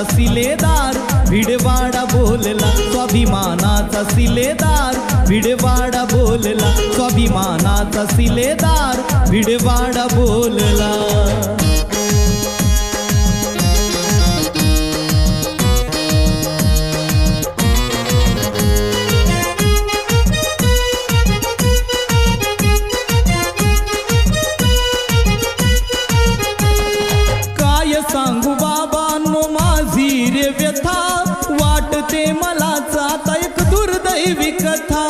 स्वाभिमानाचा सिलेदार भिडवाडा बोलला स्वाभिमानाचा सिलेदार भिडवाडा बोलला स्वाभिमानाचा सिलेदार भिडवाडा बोलला. व्यथा वाटते मला जाता एक दुर्दैवी कथा.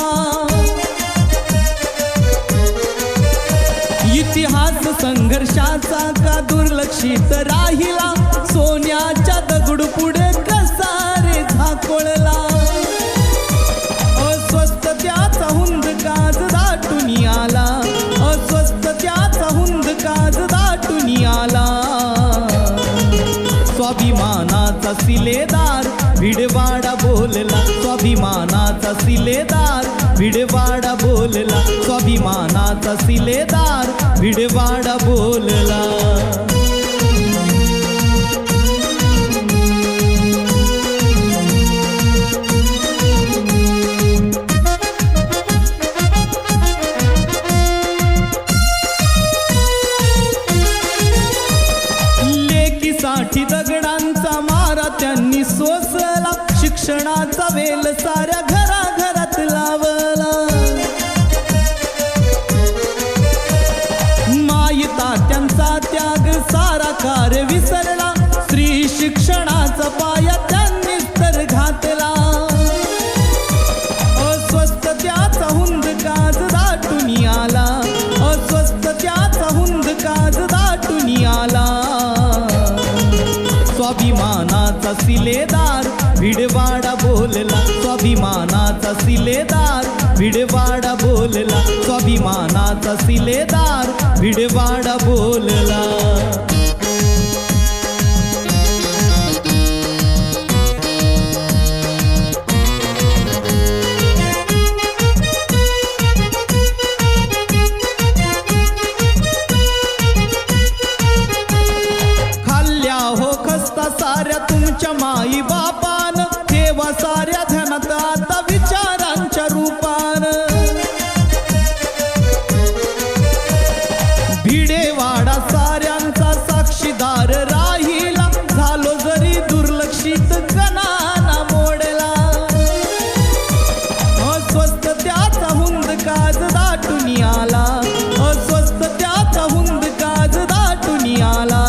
इतिहास संघर्षाचा का दुर्लक्षित राहिला सिलेदार भिडवाडा बोलला स्वाभिमानाचा सिलेदार भिडवाडा बोलला स्वाभिमानाचा सिलेदार भिडवाडा बोलला. शिक्षणाचा वेल साऱ्या घराघरात लावला. मायता तात्यांचा त्याग सारा कार्य विसरला. स्त्री शिक्षणाचा पाया त्यांनी तर घातला. अस्वस्थ त्याचा हुंद काज दाटून आला. अस्वस्थ त्याचा हुंद काज दाटून आला. स्वाभिमानाचा सिलेदार भिडवाडा बोलला स्वाभिमानाचा सिलेदार. भिडवाडा बोलला स्वाभिमानाचा सिलेदार. भिडवाडा बोलला. हो माई बा साऱ्यांचा साक्षीदार राहिला. झालो जरी दुर्लक्षित कणाना मोडला. अस्वस्थ त्याचा हुंद काज दाटून आला. अस्वस्थ त्याचा हुंद काज दाटून आला.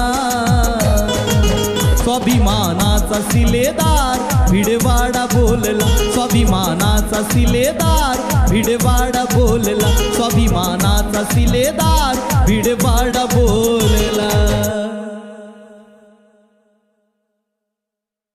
स्वाभिमानाचा सिलेदार भिडवाडा बोलला. स्वाभिमानाचा सिलेदार भिडवाडा बोलला. स्वाभिमानाचा सिलेदार